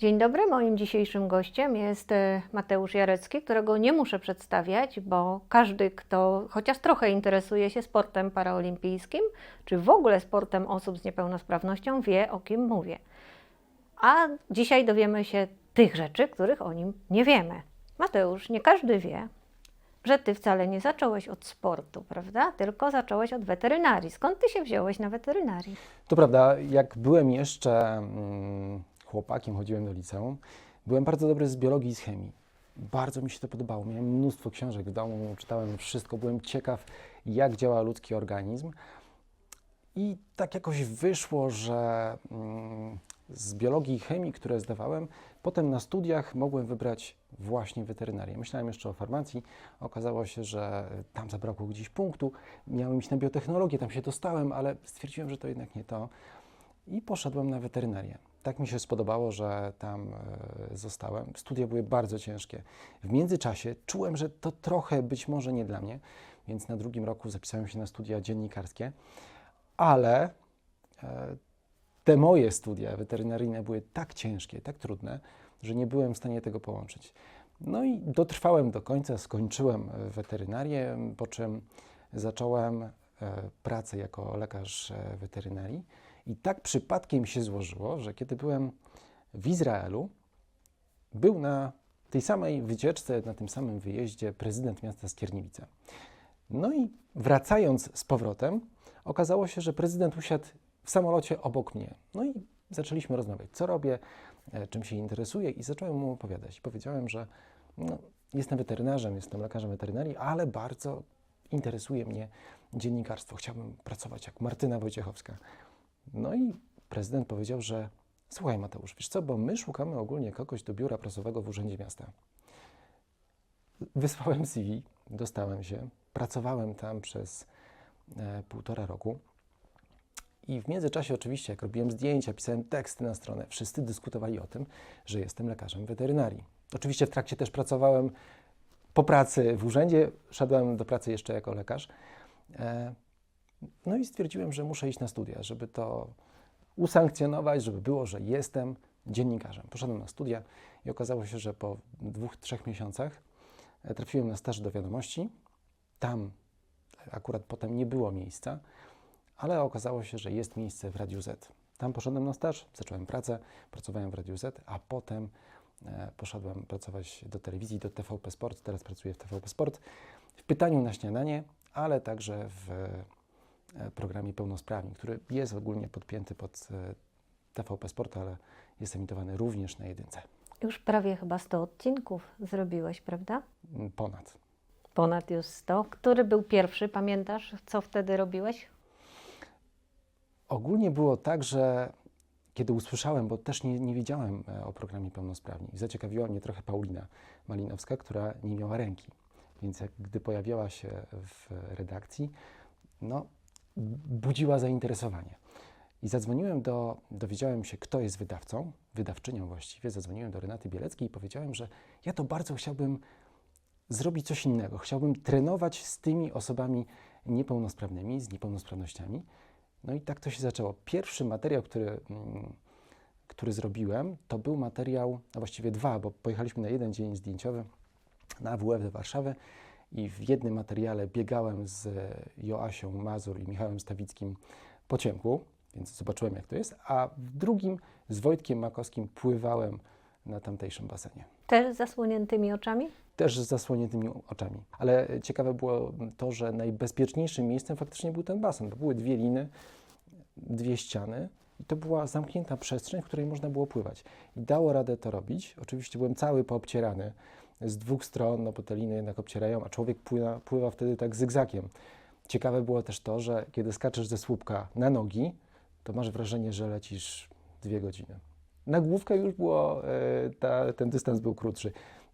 Dzień dobry, moim dzisiejszym gościem jest e, Mateusz Jarecki, którego nie muszę przedstawiać, bo każdy, kto chociaż trochę interesuje się sportem paraolimpijskim, czy w ogóle sportem osób z niepełnosprawnością, wie o kim mówię. A dzisiaj dowiemy się tych rzeczy, których o nim nie wiemy. Mateusz, nie każdy wie, że ty wcale nie zacząłeś od sportu, prawda? Tylko zacząłeś od weterynarii. Skąd ty się wziąłeś na weterynarii? To prawda, jak byłem jeszcze mm, chłopakiem, chodziłem do liceum, byłem bardzo dobry z biologii i z chemii. Bardzo mi się to podobało. Miałem mnóstwo książek w domu, czytałem wszystko, byłem ciekaw, jak działa ludzki organizm. I tak jakoś wyszło, że mm, z biologii i chemii, które zdawałem, potem na studiach mogłem wybrać właśnie weterynarię. Myślałem jeszcze o farmacji, okazało się, że tam zabrakło gdzieś punktu. Miałem iść na biotechnologię, tam się dostałem, ale stwierdziłem, że to jednak nie to i poszedłem na weterynarię. Tak mi się spodobało, że tam e, zostałem. Studia były bardzo ciężkie. W międzyczasie czułem, że to trochę być może nie dla mnie, więc na drugim roku zapisałem się na studia dziennikarskie, ale e, te moje studia weterynaryjne były tak ciężkie, tak trudne, że nie byłem w stanie tego połączyć. No i dotrwałem do końca, skończyłem weterynarię, po czym zacząłem e, pracę jako lekarz weterynarii. I tak przypadkiem się złożyło, że kiedy byłem w Izraelu, był na tej samej wycieczce, na tym samym wyjeździe prezydent miasta Skierniewice. No i wracając z powrotem, okazało się, że prezydent usiadł w samolocie obok mnie. No i zaczęliśmy rozmawiać, co robię, e, czym się interesuję i zacząłem mu opowiadać. Powiedziałem, że no, jestem weterynarzem, jestem lekarzem weterynarii, ale bardzo interesuje mnie dziennikarstwo. Chciałbym pracować jak Martyna Wojciechowska. No i prezydent powiedział, że słuchaj Mateusz, wiesz co, bo my szukamy ogólnie kogoś do biura prasowego w Urzędzie Miasta. Wysłałem CV, dostałem się, pracowałem tam przez e, półtora roku. I w międzyczasie oczywiście, jak robiłem zdjęcia, pisałem teksty na stronę, wszyscy dyskutowali o tym, że jestem lekarzem weterynarii. Oczywiście w trakcie też pracowałem po pracy w urzędzie, szedłem do pracy jeszcze jako lekarz. E, no i stwierdziłem, że muszę iść na studia, żeby to usankcjonować, żeby było, że jestem dziennikarzem. Poszedłem na studia i okazało się, że po dwóch, trzech miesiącach e, trafiłem na staż do wiadomości. Tam akurat potem nie było miejsca, ale okazało się, że jest miejsce w Radiu Z. Tam poszedłem na staż, zacząłem pracę, pracowałem w Radiu Z, a potem e, poszedłem pracować do telewizji, do TVP Sport. Teraz pracuję w TVP Sport w pytaniu na śniadanie, ale także w programie Pełnosprawni, który jest ogólnie podpięty pod e, TVP Sport, ale jest emitowany również na jedynce. Już prawie chyba 100 odcinków zrobiłeś, prawda? Mm, Ponad. Ponad już 100. Który był pierwszy, pamiętasz, co wtedy robiłeś? Ogólnie było tak, że kiedy usłyszałem, bo też nie, nie wiedziałem e, o programie Pełnosprawni, zaciekawiła mnie trochę Paulina Malinowska, która nie miała ręki. Więc jak gdy pojawiała się w redakcji, no, budziła zainteresowanie. I zadzwoniłem do, dowiedziałem się, kto jest wydawcą, wydawczynią właściwie, zadzwoniłem do Renaty Bieleckiej i powiedziałem, że ja to bardzo chciałbym zrobić coś innego. Chciałbym trenować z tymi osobami niepełnosprawnymi, z niepełnosprawnościami. No i tak to się zaczęło. Pierwszy materiał, który, mm, który zrobiłem, to był materiał, a właściwie dwa, bo pojechaliśmy na jeden dzień zdjęciowy na WF do Warszawy i w jednym materiale biegałem z Joasią Mazur i Michałem Stawickim po ciemku, więc zobaczyłem jak to jest, a w drugim z Wojtkiem Makowskim pływałem na tamtejszym basenie. Też z zasłoniętymi oczami? Też z zasłoniętymi oczami. Ale ciekawe było to, że najbezpieczniejszym miejscem faktycznie był ten basen, bo były dwie liny, dwie ściany i to była zamknięta przestrzeń, w której można było pływać. I dało radę to robić. Oczywiście byłem cały poobcierany z dwóch stron, no bo te jednak obcierają, a człowiek pływa, pływa wtedy tak zygzakiem. Ciekawe było też to, że kiedy skaczesz ze słupka na nogi, to masz wrażenie, że lecisz dwie godziny. Na główkę już było, e, ta, ten dystans był krótszy.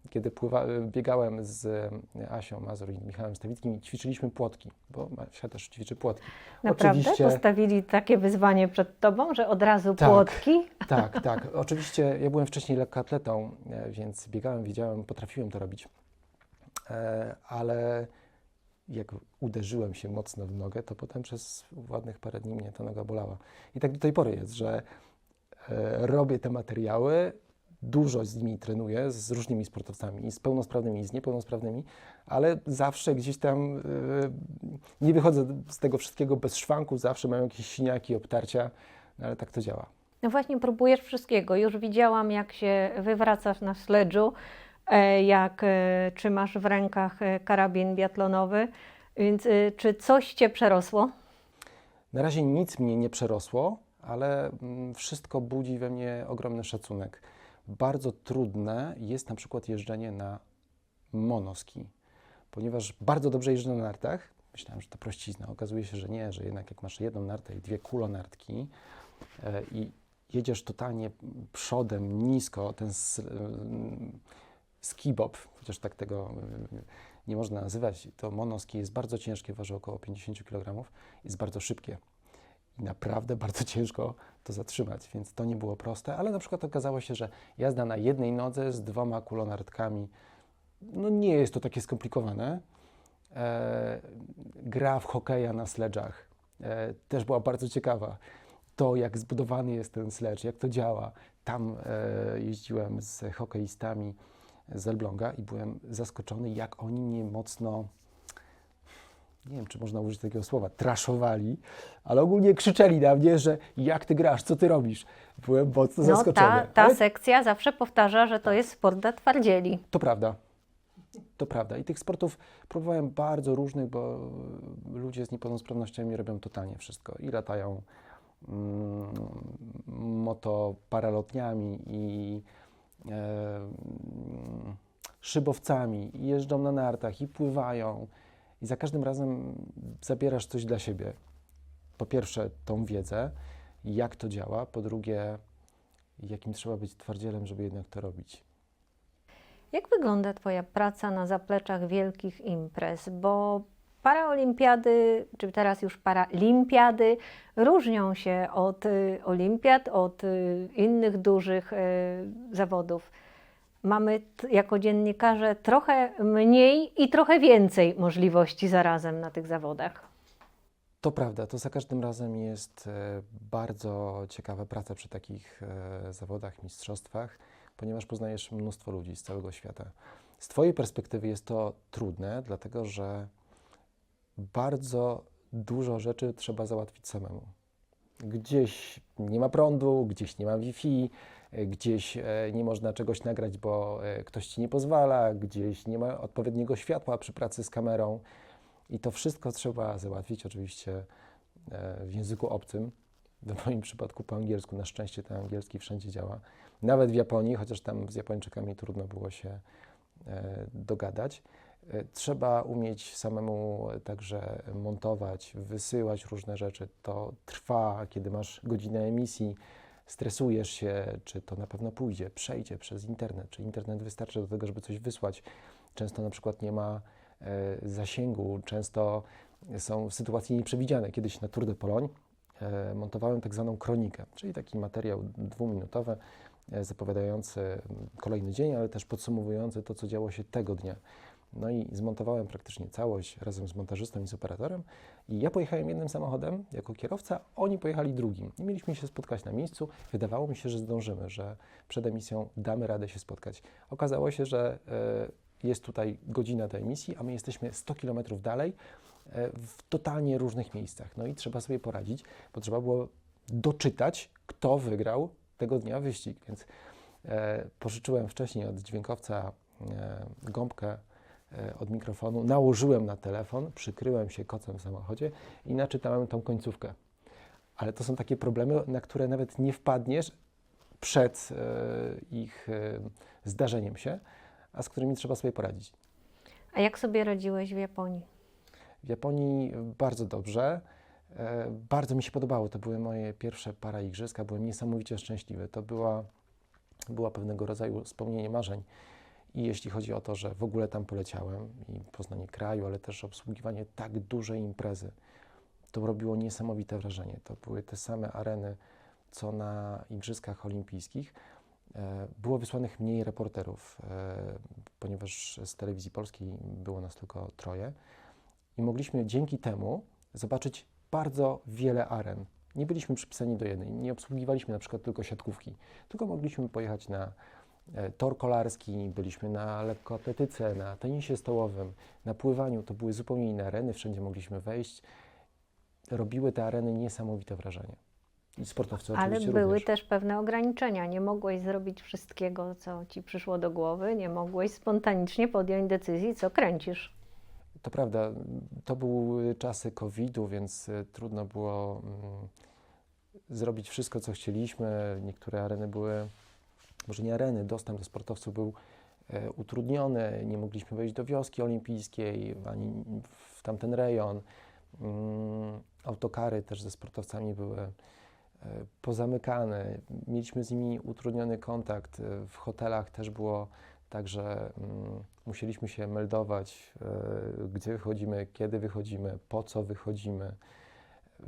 Kiedy pływa, e, biegałem z e, Asią Mazur i Michałem Stawickim i ćwiczyliśmy płotki, bo Asia też ćwiczy płotki. Naprawdę? Oczywiście- Postawili takie wyzwanie przed tobą, że od razu Tak. płotki? Tak, tak. Oczywiście ja byłem wcześniej lekkoatletą, więc biegałem, wiedziałem, potrafiłem to robić. Ale jak uderzyłem się mocno w nogę, to potem przez ładnych parę dni mnie ta noga bolała. I tak do tej pory jest, że robię te materiały, dużo z nimi trenuję, z różnymi sportowcami, z pełnosprawnymi, i z niepełnosprawnymi, ale zawsze gdzieś tam e, nie wychodzę z tego wszystkiego bez szwanku, zawsze mam jakieś siniaki, obtarcia, no ale tak to działa. No właśnie, próbujesz wszystkiego. Już widziałam, jak się wywracasz na sledżu, e, jak e, trzymasz w rękach e, karabin biatlonowy. Więc e, czy coś cię przerosło? Na razie nic mnie nie przerosło, ale mm, wszystko budzi we mnie ogromny szacunek. Bardzo trudne jest na przykład jeżdżenie na monoski, ponieważ bardzo dobrze jeżdżę na nartach. Myślałem, że to prościzna. Okazuje się, że nie, że jednak jak masz jedną nartę i dwie kulonartki e, i jedziesz totalnie przodem, nisko, ten ym, skibob, chociaż tak tego y, nie można nazywać, to monoski jest bardzo ciężkie, waży około 50 kg, jest bardzo szybkie i naprawdę bardzo ciężko to zatrzymać, więc to nie było proste, ale na przykład okazało się, że jazda na jednej nodze z dwoma kulonartkami, no nie jest to takie skomplikowane. E, gra w hokeja na sledżach e, też była bardzo ciekawa. To, jak zbudowany jest ten sledge, jak to działa. Tam e, jeździłem z hokeistami z Elbląga i byłem zaskoczony, jak oni mnie mocno, nie wiem, czy można użyć takiego słowa, traszowali, ale ogólnie krzyczeli na mnie, że jak ty grasz, co ty robisz. Byłem mocno No, zaskoczony. ta, ta Ale sekcja zawsze powtarza, że to jest sport dla twardzieli. To prawda. To prawda. I tych sportów próbowałem bardzo różnych, bo ludzie z niepełnosprawnościami robią totalnie wszystko. I latają mm, motoparalotniami, i e, szybowcami, i jeżdżą na nartach, i pływają. I za każdym razem zabierasz coś dla siebie. Po pierwsze, tą wiedzę, jak to działa. Po drugie, jakim trzeba być twardzielem, żeby jednak to robić. Jak wygląda Twoja praca na zapleczach wielkich imprez? Bo paraolimpiady, czy teraz już paralimpiady, różnią się od y, olimpiad, od y, innych dużych y, zawodów. Mamy jako dziennikarze trochę mniej i trochę więcej możliwości zarazem na tych zawodach. To prawda, to za każdym razem jest e, bardzo ciekawa praca przy takich e, zawodach, mistrzostwach, ponieważ poznajesz mnóstwo ludzi z całego świata. Z Twojej perspektywy jest to trudne, dlatego że bardzo dużo rzeczy trzeba załatwić samemu. Gdzieś nie ma prądu, gdzieś nie ma Wi-Fi, gdzieś e, nie można czegoś nagrać, bo e, ktoś ci nie pozwala, gdzieś nie ma odpowiedniego światła przy pracy z kamerą. I to wszystko trzeba załatwić oczywiście e, w języku obcym. W moim przypadku po angielsku. Na szczęście ten angielski wszędzie działa. Nawet w Japonii, chociaż tam z Japończykami trudno było się e, dogadać. E, Trzeba umieć samemu także montować, wysyłać różne rzeczy. To trwa, kiedy masz godzinę emisji, stresujesz się, czy to na pewno pójdzie, przejdzie przez internet, czy internet wystarczy do tego, żeby coś wysłać. Często na przykład nie ma e, zasięgu, często są sytuacje nieprzewidziane. Kiedyś na Tour de Pologne e, montowałem tak zwaną kronikę, czyli taki materiał dwuminutowy, e, zapowiadający mm, kolejny dzień, ale też podsumowujący to, co działo się tego dnia. No i zmontowałem praktycznie całość razem z montażystą i z operatorem. I ja pojechałem jednym samochodem jako kierowca, oni pojechali drugim. I mieliśmy się spotkać na miejscu. Wydawało mi się, że zdążymy, że przed emisją damy radę się spotkać. Okazało się, że e, jest tutaj godzina do emisji, a my jesteśmy 100 km dalej e, w totalnie różnych miejscach. No i trzeba sobie poradzić, bo trzeba było doczytać, kto wygrał tego dnia wyścig. Więc e, pożyczyłem wcześniej od dźwiękowca gąbkę od mikrofonu, nałożyłem na telefon, przykryłem się kocem w samochodzie i naczytałem tą końcówkę. Ale to są takie problemy, na które nawet nie wpadniesz przed e, ich e, zdarzeniem się, a z którymi trzeba sobie poradzić. A jak sobie radziłeś w Japonii? W Japonii bardzo dobrze. E, Bardzo mi się podobało. To były moje pierwsze paraigrzyska. Byłem niesamowicie szczęśliwy. To była, była pewnego rodzaju spełnienie marzeń. I jeśli chodzi o to, że w ogóle tam poleciałem i poznanie kraju, ale też obsługiwanie tak dużej imprezy, to robiło niesamowite wrażenie. To były te same areny, co na Igrzyskach Olimpijskich. E, Było wysłanych mniej reporterów, e, ponieważ z telewizji polskiej było nas tylko troje i mogliśmy dzięki temu zobaczyć bardzo wiele aren. Nie byliśmy przypisani do jednej, nie obsługiwaliśmy na przykład tylko siatkówki, tylko mogliśmy pojechać na tor kolarski, byliśmy na lekkoatletyce, na tenisie stołowym, na pływaniu. To były zupełnie inne areny, wszędzie mogliśmy wejść. Robiły te areny niesamowite wrażenie. I sportowcy Ale były również. też pewne ograniczenia. Nie mogłeś zrobić wszystkiego, co ci przyszło do głowy, nie mogłeś spontanicznie podjąć decyzji, co kręcisz. To prawda, to były czasy COVID-u, więc y, trudno było mm, zrobić wszystko, co chcieliśmy. Niektóre areny były, może nie areny, dostęp do sportowców był e, utrudniony. Nie mogliśmy wejść do wioski olimpijskiej ani w tamten rejon. Mm, autokary też ze sportowcami były e, pozamykane. Mieliśmy z nimi utrudniony kontakt. E, W hotelach też było tak, że mm, musieliśmy się meldować, gdzie wychodzimy, kiedy wychodzimy, po co wychodzimy.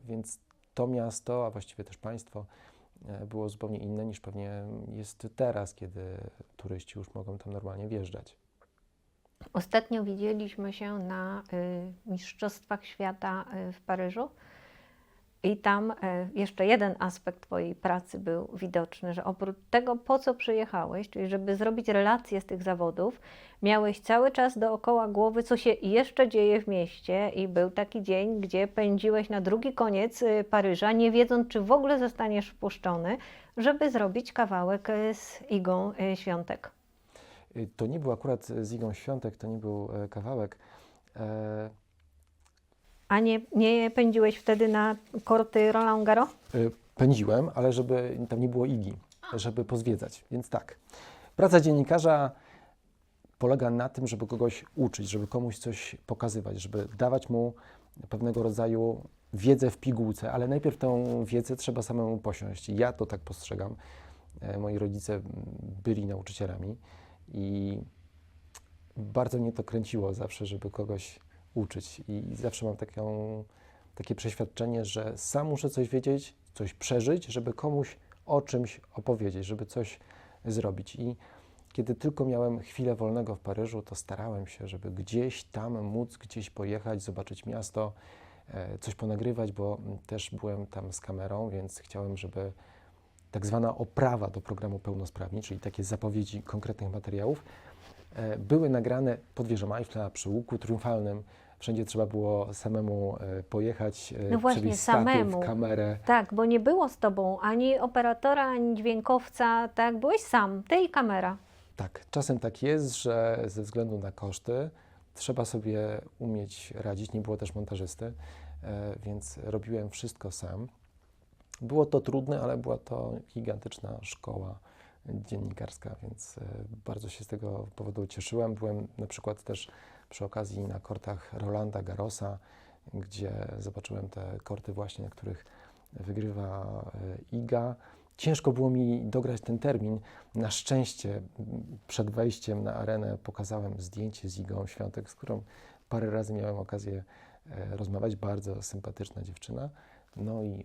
Więc to miasto, a właściwie też państwo, było zupełnie inne niż pewnie jest teraz, kiedy turyści już mogą tam normalnie wjeżdżać. Ostatnio widzieliśmy się na y, Mistrzostwach Świata y, w Paryżu i tam y, jeszcze jeden aspekt Twojej pracy był widoczny, że oprócz tego, po co przyjechałeś, czyli żeby zrobić relacje z tych zawodów, miałeś cały czas dookoła głowy, co się jeszcze dzieje w mieście i był taki dzień, gdzie pędziłeś na drugi koniec y, Paryża, nie wiedząc, czy w ogóle zostaniesz wpuszczony, żeby zrobić kawałek y, z Igą Świątek. To nie był akurat z Igą Świątek, to nie był e, kawałek. E, A nie, nie pędziłeś wtedy na korty Roland Garros? Y, Pędziłem, ale żeby tam nie było igi, żeby pozwiedzać. Więc tak, praca dziennikarza polega na tym, żeby kogoś uczyć, żeby komuś coś pokazywać, żeby dawać mu pewnego rodzaju wiedzę w pigułce, ale najpierw tę wiedzę trzeba samemu posiąść. Ja to tak postrzegam. E, Moi rodzice byli nauczycielami i bardzo mnie to kręciło zawsze, żeby kogoś uczyć. I zawsze mam taką, takie przeświadczenie, że sam muszę coś wiedzieć, coś przeżyć, żeby komuś o czymś opowiedzieć, żeby coś zrobić. I kiedy tylko miałem chwilę wolnego w Paryżu, to starałem się, żeby gdzieś tam móc gdzieś pojechać, zobaczyć miasto, e, coś ponagrywać, bo też byłem tam z kamerą, więc chciałem, żeby tak zwana oprawa do programu Pełnosprawni, czyli takie zapowiedzi konkretnych materiałów, były nagrane pod wieżą Eiffla przy łuku triumfalnym. Wszędzie trzeba było samemu e, pojechać, e, No właśnie, przywieźć statyw, samemu. kamerę. Tak, bo nie było z tobą ani operatora, ani dźwiękowca, tak? Byłeś sam, ty i kamera. Tak, czasem tak jest, że ze względu na koszty trzeba sobie umieć radzić. Nie było też montażysty, e, więc robiłem wszystko sam. Było to trudne, ale była to gigantyczna szkoła dziennikarska, więc e, bardzo się z tego powodu cieszyłem. Byłem na przykład też przy okazji na kortach Rolanda Garrosa, gdzie zobaczyłem te korty właśnie, na których wygrywa e, Iga. Ciężko było mi dograć ten termin. Na szczęście przed wejściem na arenę pokazałem zdjęcie z Igą Świątek, z którą parę razy miałem okazję e, rozmawiać. Bardzo sympatyczna dziewczyna. No i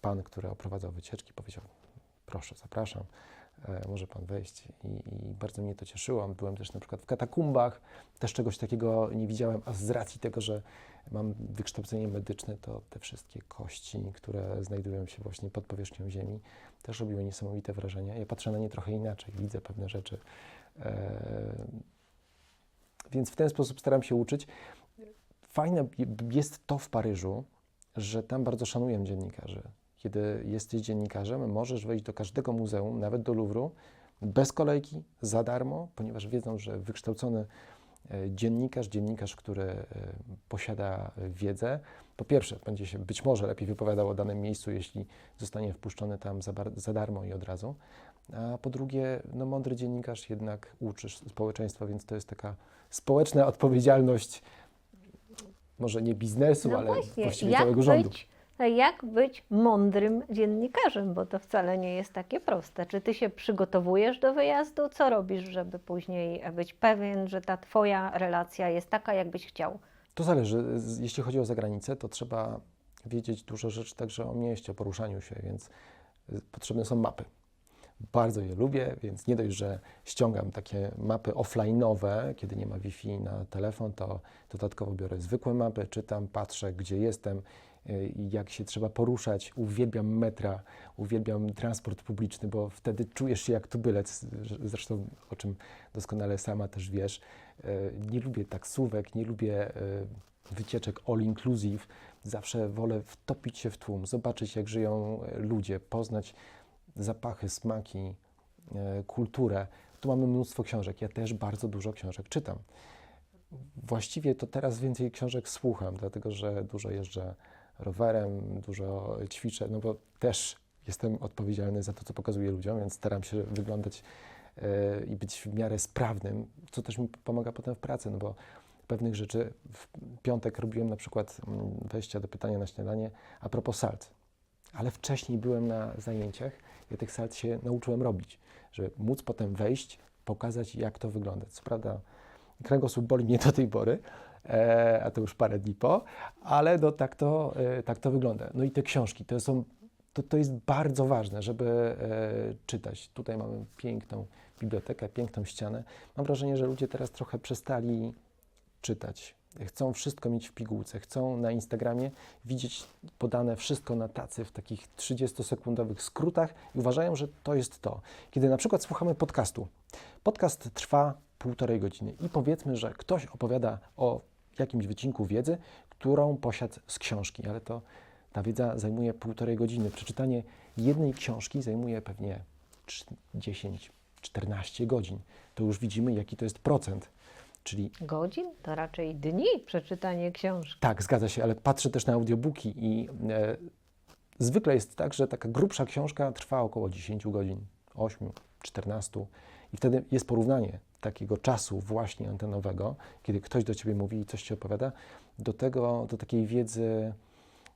pan, który oprowadzał wycieczki, powiedział: Proszę, zapraszam, e, może pan wejść. I, I bardzo mnie to cieszyło. Byłem też na przykład w katakumbach, też czegoś takiego nie widziałem, a z racji tego, że mam wykształcenie medyczne, to te wszystkie kości, które znajdują się właśnie pod powierzchnią ziemi, też robiły niesamowite wrażenie. Ja patrzę na nie trochę inaczej, widzę pewne rzeczy. E, więc w ten sposób staram się uczyć. Fajne jest to w Paryżu, że tam bardzo szanuję dziennikarzy. Kiedy jesteś dziennikarzem, możesz wejść do każdego muzeum, nawet do Louvru, bez kolejki, za darmo, ponieważ wiedzą, że wykształcony e, dziennikarz, dziennikarz, który e, posiada wiedzę, po pierwsze, będzie się być może lepiej wypowiadał o danym miejscu, jeśli zostanie wpuszczony tam za, za darmo i od razu. A po drugie, no, mądry dziennikarz jednak uczy społeczeństwa, więc to jest taka społeczna odpowiedzialność, może nie biznesu, ale właściwie jak całego rządu. być, jak być mądrym dziennikarzem, bo to wcale nie jest takie proste. Czy ty się przygotowujesz do wyjazdu? Co robisz, żeby później być pewien, że ta twoja relacja jest taka, jakbyś chciał? To zależy. Jeśli chodzi o zagranicę, to trzeba wiedzieć dużo rzeczy także o mieście, o poruszaniu się, więc y, potrzebne są mapy. Bardzo je lubię, więc nie dość, że ściągam takie mapy offline'owe, kiedy nie ma Wi-Fi na telefon, to dodatkowo biorę zwykłe mapy, czytam, patrzę, gdzie jestem jak się trzeba poruszać. Uwielbiam metra, uwielbiam transport publiczny, bo wtedy czujesz się jak tubylec, zresztą o czym doskonale sama też wiesz. Y, Nie lubię taksówek, nie lubię y, wycieczek all inclusive. Zawsze wolę wtopić się w tłum, zobaczyć jak żyją e, ludzie, poznać zapachy, smaki, e, kulturę. Tu mamy mnóstwo książek. Ja też bardzo dużo książek czytam. Właściwie to teraz więcej książek słucham, dlatego że dużo jeżdżę rowerem, dużo ćwiczę, no bo też jestem odpowiedzialny za to, co pokazuję ludziom, więc staram się wyglądać e, i być w miarę sprawnym, co też mi pomaga potem w pracy, no bo pewnych rzeczy w piątek robiłem na przykład mm, wejścia do pytania na śniadanie a propos salt. Ale wcześniej byłem na zajęciach, ja tych salt się nauczyłem robić, żeby móc potem wejść, pokazać jak to wygląda. Co prawda kręgosłup boli mnie do tej pory, a to już parę dni po, ale no, tak, to, e, tak to wygląda. No i te książki, to są to, to jest bardzo ważne, żeby e, czytać. Tutaj mamy piękną bibliotekę, piękną ścianę. Mam wrażenie, że ludzie teraz trochę przestali czytać. Chcą wszystko mieć w pigułce, chcą na Instagramie widzieć podane wszystko na tacy w takich 30-sekundowych skrótach i uważają, że to jest to. Kiedy na przykład słuchamy podcastu, podcast trwa półtorej godziny i powiedzmy, że ktoś opowiada o jakimś wycinku wiedzy, którą posiadł z książki, ale to ta wiedza zajmuje półtorej godziny. Przeczytanie jednej książki zajmuje pewnie 10-14 godzin. To już widzimy, jaki to jest procent. Czyli Godzin? To raczej dni przeczytanie książki. tak, zgadza się, ale patrzę też na audiobooki i e, zwykle jest tak, że taka grubsza książka trwa około 10 godzin, 8, 14 i wtedy jest porównanie takiego czasu właśnie antenowego, kiedy ktoś do Ciebie mówi i coś Ci opowiada, do tego, do takiej wiedzy,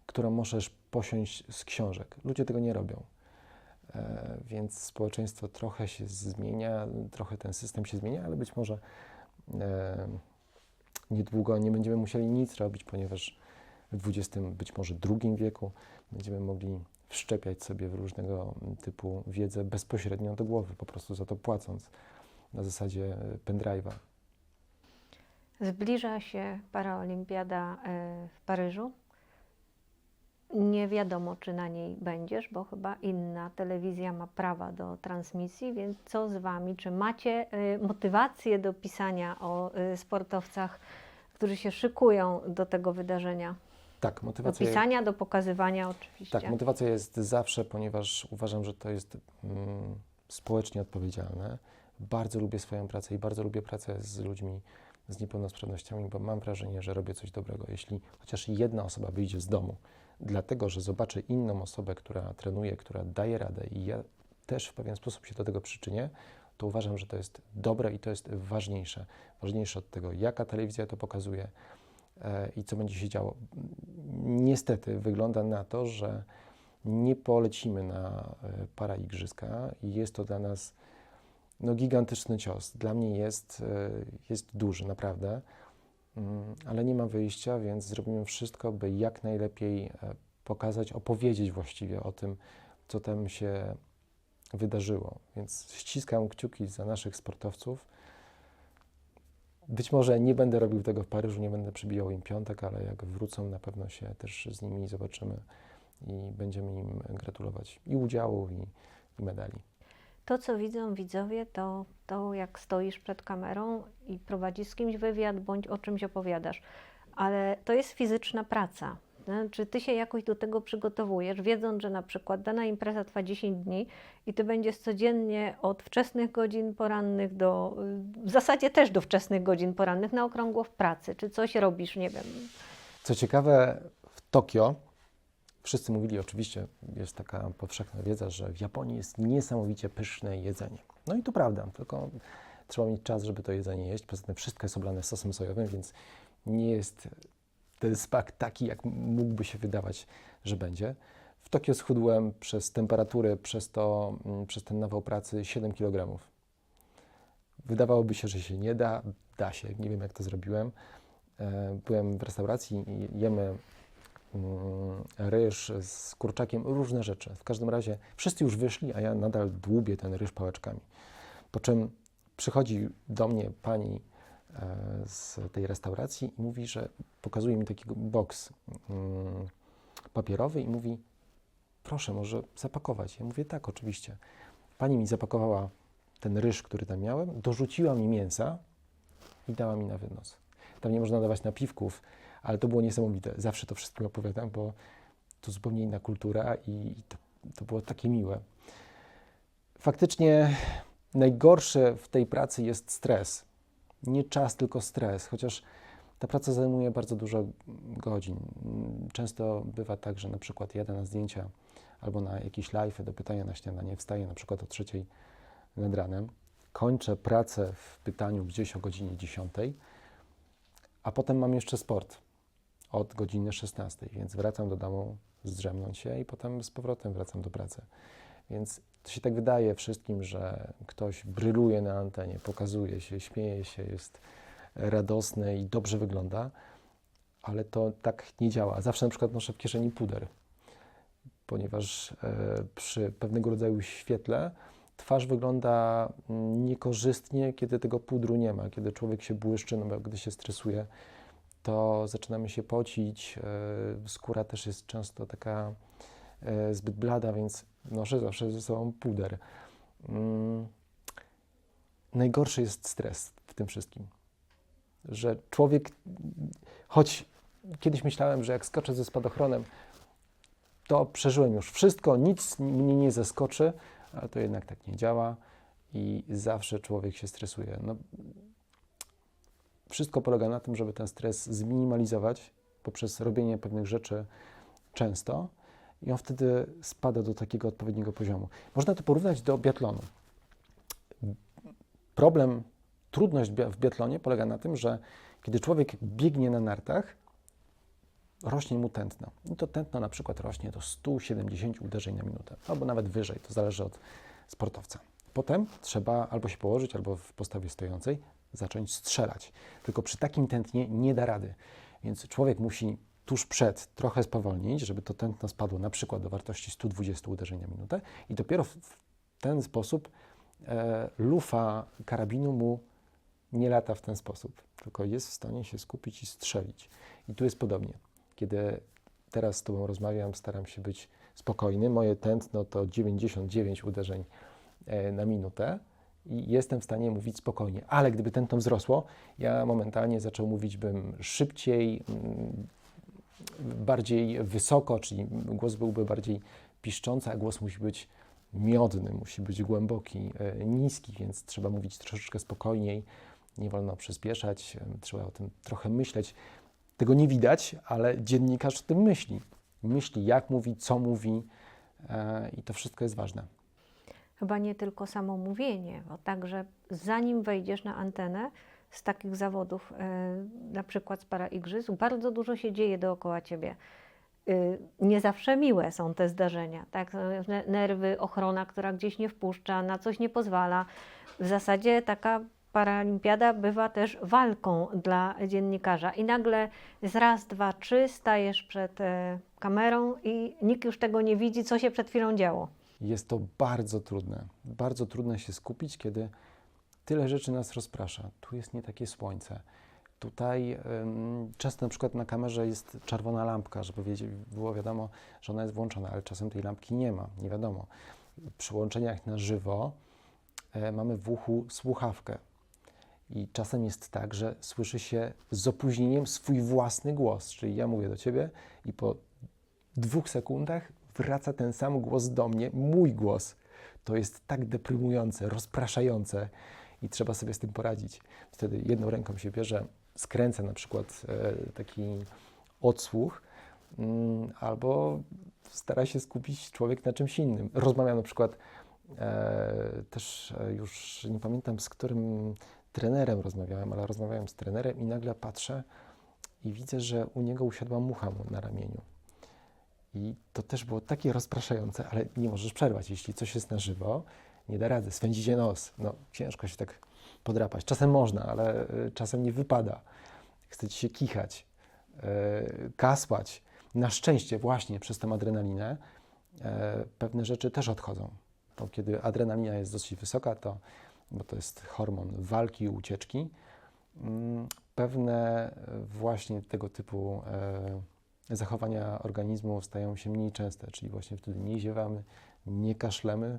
którą możesz posiąść z książek. Ludzie tego nie robią. E, więc społeczeństwo trochę się zmienia, trochę ten system się zmienia, ale być może e, niedługo nie będziemy musieli nic robić, ponieważ w XX, być może drugim wieku będziemy mogli wszczepiać sobie w różnego typu wiedzę bezpośrednio do głowy, po prostu za to płacąc na zasadzie pendrive'a. Zbliża się paraolimpiada e, w Paryżu. Nie wiadomo, czy na niej będziesz, bo chyba inna telewizja ma prawa do transmisji, więc co z Wami? Czy macie e, motywację do pisania o e, sportowcach, którzy się szykują do tego wydarzenia? Tak, Do motywacja. pisania, do pokazywania oczywiście. Tak, motywacja jest zawsze, ponieważ uważam, że to jest mm, społecznie odpowiedzialne. Bardzo lubię swoją pracę i bardzo lubię pracę z ludźmi z niepełnosprawnościami, bo mam wrażenie, że robię coś dobrego. Jeśli chociaż jedna osoba wyjdzie z domu, dlatego że zobaczy inną osobę, która trenuje, która daje radę i ja też w pewien sposób się do tego przyczynię, to uważam, że to jest dobre i to jest ważniejsze. Ważniejsze od tego, jaka telewizja to pokazuje, e, i co będzie się działo. Niestety wygląda na to, że nie polecimy na e, paraigrzyska i jest to dla nas no, gigantyczny cios. Dla mnie jest, e, jest duży, naprawdę, Mm, ale nie ma wyjścia, więc zrobimy wszystko, by jak najlepiej e, pokazać, opowiedzieć właściwie o tym, co tam się wydarzyło. Więc ściskam kciuki za naszych sportowców. Być może nie będę robił tego w Paryżu, nie będę przybijał im piątek, ale jak wrócą, na pewno się też z nimi zobaczymy i będziemy im gratulować i udziału, i, i medali. To, co widzą widzowie, to to, jak stoisz przed kamerą i prowadzisz z kimś wywiad, bądź o czymś opowiadasz. Ale to jest fizyczna praca. Czy ty się jakoś do tego przygotowujesz, wiedząc, że na przykład dana impreza trwa 10 dni i ty będziesz codziennie od wczesnych godzin porannych do, w zasadzie też do wczesnych godzin porannych na okrągło w pracy? Czy coś robisz, nie wiem, Co ciekawe, w Tokio wszyscy mówili, oczywiście jest taka powszechna wiedza, że w Japonii jest niesamowicie pyszne jedzenie. No i to prawda, tylko trzeba mieć czas, żeby to jedzenie jeść. Poza tym wszystko jest oblane sosem sojowym, więc nie jest ten smak taki, jak mógłby się wydawać, że będzie. W Tokio schudłem przez temperatury, przez, to, mm, przez ten nawał pracy 7 kg. Wydawałoby się, że się nie da, da się. Nie wiem, jak to zrobiłem. E, Byłem w restauracji i jemy ryż z kurczakiem, różne rzeczy. W każdym razie wszyscy już wyszli, a ja nadal dłubię ten ryż pałeczkami. Po czym przychodzi do mnie pani e, z tej restauracji i mówi, że pokazuje mi taki boks mm, papierowy i mówi, proszę, może zapakować. Ja mówię, tak, oczywiście. Pani mi zapakowała ten ryż, który tam miałem, dorzuciła mi mięsa i dała mi na wynos. Tam nie można dawać napiwków, ale to było niesamowite. Zawsze to wszystkim opowiadam, bo to zupełnie inna kultura i to, to było takie miłe. Faktycznie najgorsze w tej pracy jest stres. Nie czas, tylko stres, chociaż ta praca zajmuje bardzo dużo godzin. Często bywa tak, że na przykład jadę na zdjęcia albo na jakieś live do pytania na śniadanie, wstaję na przykład o trzeciej nad ranem, kończę pracę w pytaniu gdzieś o godzinie 10, a potem mam jeszcze sport od godziny 16, więc wracam do domu zdrzemnąć się i potem z powrotem wracam do pracy. Więc to się tak wydaje wszystkim, że ktoś bryluje na antenie, pokazuje się, śmieje się, jest radosny i dobrze wygląda, ale to tak nie działa. Zawsze na przykład noszę w kieszeni puder, ponieważ e, przy pewnego rodzaju świetle twarz wygląda mm, niekorzystnie, kiedy tego pudru nie ma, kiedy człowiek się błyszczy, no bo gdy się stresuje, to zaczynamy się pocić, e, skóra też jest często taka e, zbyt blada, więc noszę zawsze ze sobą puder. Mm, Najgorszy jest stres w tym wszystkim, że człowiek, choć kiedyś myślałem, że jak skoczę ze spadochronem, to przeżyłem już wszystko, nic mnie nie zaskoczy, ale to jednak tak nie działa i zawsze człowiek się stresuje. No, wszystko polega na tym, żeby ten stres zminimalizować poprzez robienie pewnych rzeczy często i on wtedy spada do takiego odpowiedniego poziomu. Można to porównać do biatlonu. Problem, trudność w biatlonie polega na tym, że kiedy człowiek biegnie na nartach, rośnie mu tętno. I to tętno na przykład rośnie do 170 uderzeń na minutę, albo nawet wyżej, to zależy od sportowca. Potem trzeba albo się położyć, albo w postawie stojącej zacząć strzelać. Tylko przy takim tętnie nie da rady. Więc człowiek musi tuż przed trochę spowolnić, żeby to tętno spadło na przykład do wartości 120 uderzeń na minutę i dopiero w, ten sposób e, lufa karabinu mu nie lata w ten sposób, tylko jest w stanie się skupić i strzelić. I tu jest podobnie. Kiedy teraz z Tobą rozmawiam, staram się być spokojny. Moje tętno to 99 uderzeń e, na minutę i jestem w stanie mówić spokojnie. Ale gdyby tętno wzrosło, ja momentalnie zaczął mówić bym szybciej, mm, bardziej wysoko, czyli głos byłby bardziej piszczący, a głos musi być miodny, musi być głęboki, e, niski, więc trzeba mówić troszeczkę spokojniej, nie wolno przyspieszać, e, trzeba o tym trochę myśleć. Tego nie widać, ale dziennikarz o tym myśli. Myśli, jak mówi, co mówi e, i to wszystko jest ważne. Chyba nie tylko samo mówienie, bo także zanim wejdziesz na antenę z takich zawodów, e, na przykład z paraigrzysk, bardzo dużo się dzieje dookoła ciebie. Y, Nie zawsze miłe są te zdarzenia, tak? Ne- Nerwy, ochrona, która gdzieś nie wpuszcza, na coś nie pozwala. W zasadzie taka paralimpiada bywa też walką dla dziennikarza i nagle z raz, dwa, trzy stajesz przed e, kamerą i nikt już tego nie widzi, co się przed chwilą działo. Jest to bardzo trudne. Bardzo trudno się skupić, kiedy tyle rzeczy nas rozprasza. Tu jest nie takie słońce. Tutaj ym, często na przykład na kamerze jest czerwona lampka, żeby wiedzieć, było wiadomo, że ona jest włączona, ale czasem tej lampki nie ma, nie wiadomo. Przy łączeniach na żywo e, mamy w uchu słuchawkę. I czasem jest tak, że słyszy się z opóźnieniem swój własny głos, czyli ja mówię do ciebie i po dwóch sekundach wraca ten sam głos do mnie, mój głos. To jest tak deprymujące, rozpraszające i trzeba sobie z tym poradzić. Wtedy jedną ręką się bierze, skręca na przykład e, taki odsłuch, mm, albo stara się skupić człowiek na czymś innym. Rozmawiam na przykład e, też e, już nie pamiętam z którym trenerem rozmawiałem, ale rozmawiałem z trenerem i nagle patrzę i widzę, że u niego usiadła mucha mu na ramieniu. I to też było takie rozpraszające, ale nie możesz przerwać. Jeśli coś jest na żywo, nie da rady, swędzi się nos. No, ciężko się tak podrapać. Czasem można, ale y, czasem nie wypada. Chce ci się kichać, y, kasłać. na szczęście właśnie przez tę adrenalinę e, pewne rzeczy też odchodzą. Bo kiedy adrenalina jest dosyć wysoka, to, bo to jest hormon walki i ucieczki, mm, pewne właśnie tego typu zachowania organizmu stają się mniej częste, czyli właśnie wtedy nie ziewamy, nie kaszlemy.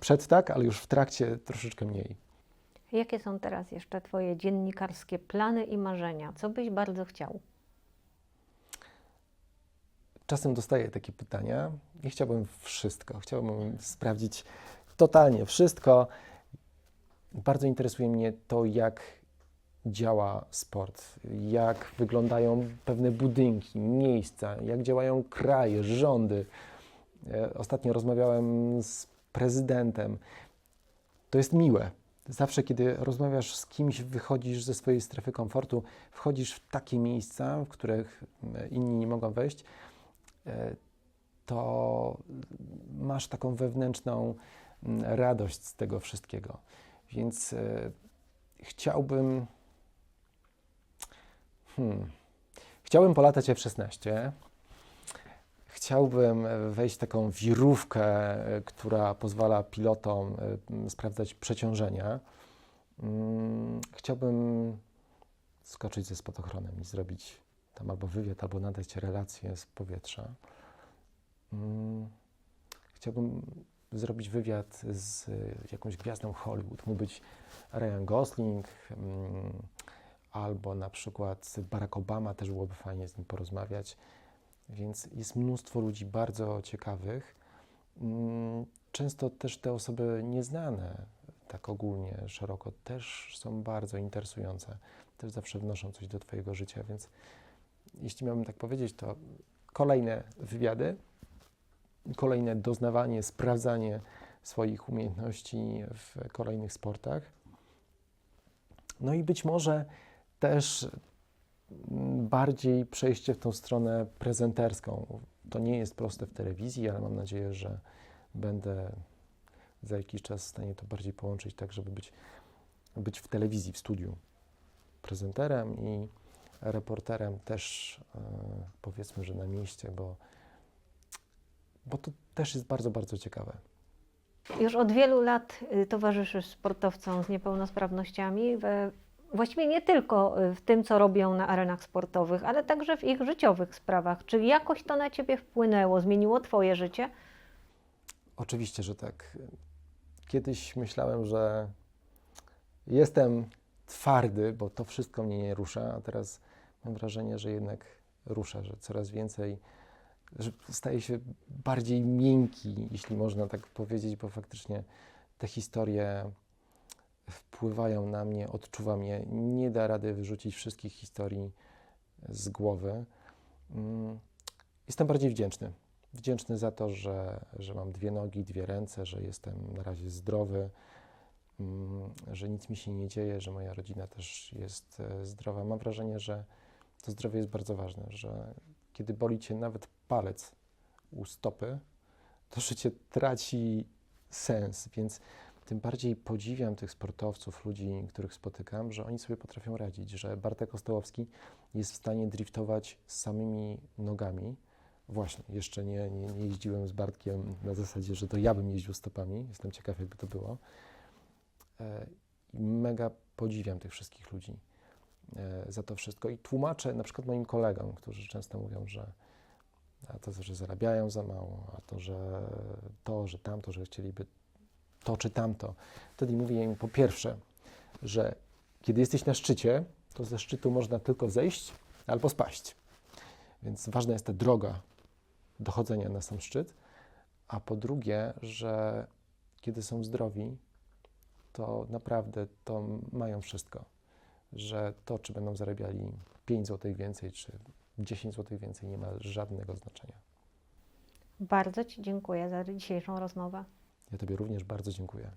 Przed tak, ale już w trakcie troszeczkę mniej. Jakie są teraz jeszcze Twoje dziennikarskie plany i marzenia? Co byś bardzo chciał? Czasem dostaję takie pytania i chciałbym wszystko. Chciałbym sprawdzić totalnie wszystko. Bardzo interesuje mnie to, jak działa sport, jak wyglądają pewne budynki, miejsca, jak działają kraje, rządy. E, Ostatnio rozmawiałem z prezydentem. To jest miłe. Zawsze, kiedy rozmawiasz z kimś, wychodzisz ze swojej strefy komfortu, wchodzisz w takie miejsca, w których e, inni nie mogą wejść, e, to masz taką wewnętrzną radość z tego wszystkiego. Więc chciałbym. Hmm, chciałbym polatać F-16. Chciałbym wejść w taką wirówkę, która pozwala pilotom m, sprawdzać przeciążenia. Mm, Chciałbym skoczyć ze spadochronem i zrobić tam albo wywiad, albo nadać relację z powietrza. Mm, Chciałbym zrobić wywiad z y, jakąś gwiazdą Hollywood. Mógł być Ryan Gosling, mm, albo na przykład Barack Obama, też byłoby fajnie z nim porozmawiać. Więc jest mnóstwo ludzi bardzo ciekawych. Mm, Często też te osoby nieznane, tak ogólnie, szeroko, też są bardzo interesujące. Też zawsze wnoszą coś do Twojego życia, więc jeśli miałbym tak powiedzieć, to kolejne wywiady, kolejne doznawanie, sprawdzanie swoich umiejętności w kolejnych sportach. No i być może też mm, bardziej przejście w tą stronę prezenterską. To nie jest proste w telewizji, ale mam nadzieję, że będę za jakiś czas w stanie to bardziej połączyć, tak żeby być, być w telewizji, w studiu prezenterem i reporterem też e, powiedzmy, że na mieście, bo, bo to też jest bardzo, bardzo ciekawe. Już od wielu lat y, towarzyszysz sportowcom z niepełnosprawnościami, we, właściwie nie tylko y, w tym, co robią na arenach sportowych, ale także w ich życiowych sprawach. Czy jakoś to na Ciebie wpłynęło, zmieniło Twoje życie? Oczywiście, że tak. Kiedyś myślałem, że jestem twardy, bo to wszystko mnie nie rusza, a teraz mam wrażenie, że jednak rusza, że coraz więcej, że staje się bardziej miękki, jeśli można tak powiedzieć, bo faktycznie te historie wpływają na mnie, odczuwam je. Nie da rady wyrzucić wszystkich historii z głowy. Mm, Jestem bardziej wdzięczny. Wdzięczny za to, że, że mam dwie nogi, dwie ręce, że jestem na razie zdrowy, mm, że nic mi się nie dzieje, że moja rodzina też jest e, zdrowa. Mam wrażenie, że to zdrowie jest bardzo ważne, że kiedy boli cię nawet palec u stopy, to życie traci sens, więc tym bardziej podziwiam tych sportowców, ludzi, których spotykam, że oni sobie potrafią radzić, że Bartek Ostołowski jest w stanie driftować samymi nogami. Właśnie, jeszcze nie, nie, nie jeździłem z Bartkiem na zasadzie, że to ja bym jeździł stopami. Jestem ciekaw, jakby to było. E, I mega podziwiam tych wszystkich ludzi e, za to wszystko. I tłumaczę na przykład moim kolegom, którzy często mówią, że a to, że zarabiają za mało, a to, że to, że tamto, że chcieliby to czy tamto. Wtedy mówię im po pierwsze, że kiedy jesteś na szczycie, to ze szczytu można tylko zejść albo spaść. Więc ważna jest ta droga dochodzenia na sam szczyt. A po drugie, że kiedy są zdrowi, to naprawdę to mają wszystko. Że to, czy będą zarabiali 5 zł więcej, czy 10 zł więcej, nie ma żadnego znaczenia. Bardzo Ci dziękuję za dzisiejszą rozmowę. Ja Tobie również bardzo dziękuję.